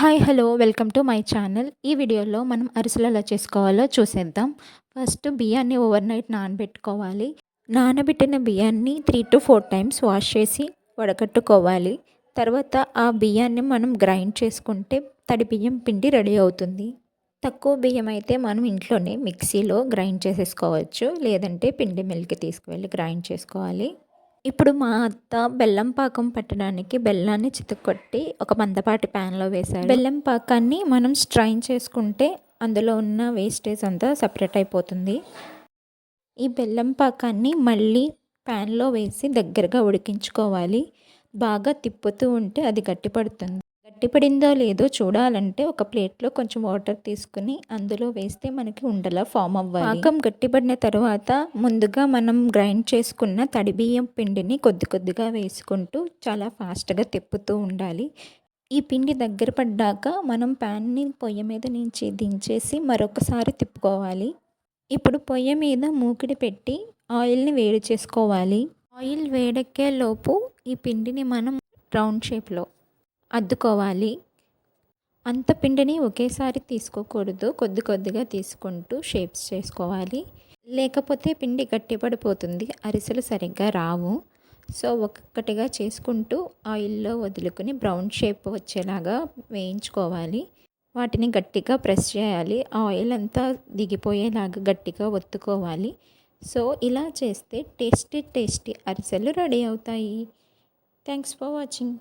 Hi hello welcome to my channel. ఈ వీడియోలో మనం అరిసెలు ఎలా చేసుకోవాలో చూసేద్దాం. ఫస్ట్ బియ్యాన్ని ఓవర్ నైట్ నానబెట్టుకోవాలి. నానబెట్టిన బియ్యాన్ని three to four times wash చేసి వడకట్టుకోవాలి. తర్వాత ఆ బియ్యాన్ని మనం గ్రైండ్ చేసుకుంటే తడి బియ్యం పిండి రెడీ అవుతుంది. తక్కువ బియ్యం అయితే మనం ఇంట్లోనే మిక్సీలో గ్రైండ్ చేసేసుకోవచ్చు. లేదంటే పిండి మిల్క్ తీసుకువెళ్ళి గ్రైండ్ చేసుకోవాలి. ఇప్పుడు మా అత్త బెల్లం పాకం పట్టడానికి బెల్లాన్ని చితుక్కొట్టి ఒక మందపాటి ప్యాన్లో వేశారు బెల్లం పాకాన్ని మనం స్ట్రైన్ చేసుకుంటే అందులో ఉన్న వేస్టేజ్ అంతా సపరేట్ అయిపోతుంది. ఈ బెల్లం పాకాన్ని మళ్ళీ ప్యాన్లో వేసి దగ్గరగా ఉడికించుకోవాలి. బాగా తిప్పుతూ ఉంటే అది గట్టిపడుతుంది. గట్టిపడిందో లేదో చూడాలంటే ఒక ప్లేట్లో కొంచెం వాటర్ తీసుకుని అందులో వేస్తే మనకి ఉండలా ఫామ్ అవ్వాలి. పాకం గట్టిపడిన తర్వాత ముందుగా మనం గ్రైండ్ చేసుకున్న తడి బియ్యం పిండిని కొద్ది కొద్దిగా వేసుకుంటూ చాలా ఫాస్ట్గా తిప్పుతూ ఉండాలి. ఈ పిండి దగ్గర పడ్డాక మనం ప్యాన్ని పొయ్యి మీద నుంచి దించేసి మరొకసారి తిప్పుకోవాలి. ఇప్పుడు పొయ్యి మీద మూకిడి పెట్టి ఆయిల్ని వేడి చేసుకోవాలి. ఆయిల్ వేడెక్కే లోపు ఈ పిండిని మనం రౌండ్ షేప్లో అద్దుకోవాలి. అంత పిండిని ఒకేసారి తీసుకోకూడదు. కొద్ది కొద్దిగా తీసుకుంటూ షేప్స్ చేసుకోవాలి. లేకపోతే పిండి గట్టిపడిపోతుంది అరిసెలు సరిగ్గా రావు. సో ఒక్కొక్కటిగా చేసుకుంటూ ఆయిల్లో వదులుకొని బ్రౌన్ షేప్ వచ్చేలాగా వేయించుకోవాలి. వాటిని గట్టిగా ప్రెస్ చేయాలి. ఆయిల్ అంతా దిగిపోయేలాగా గట్టిగా ఒత్తుకోవాలి. సో ఇలా చేస్తే టేస్టీ టేస్టీ అరిసెలు రెడీ అవుతాయి. Thanks for watching.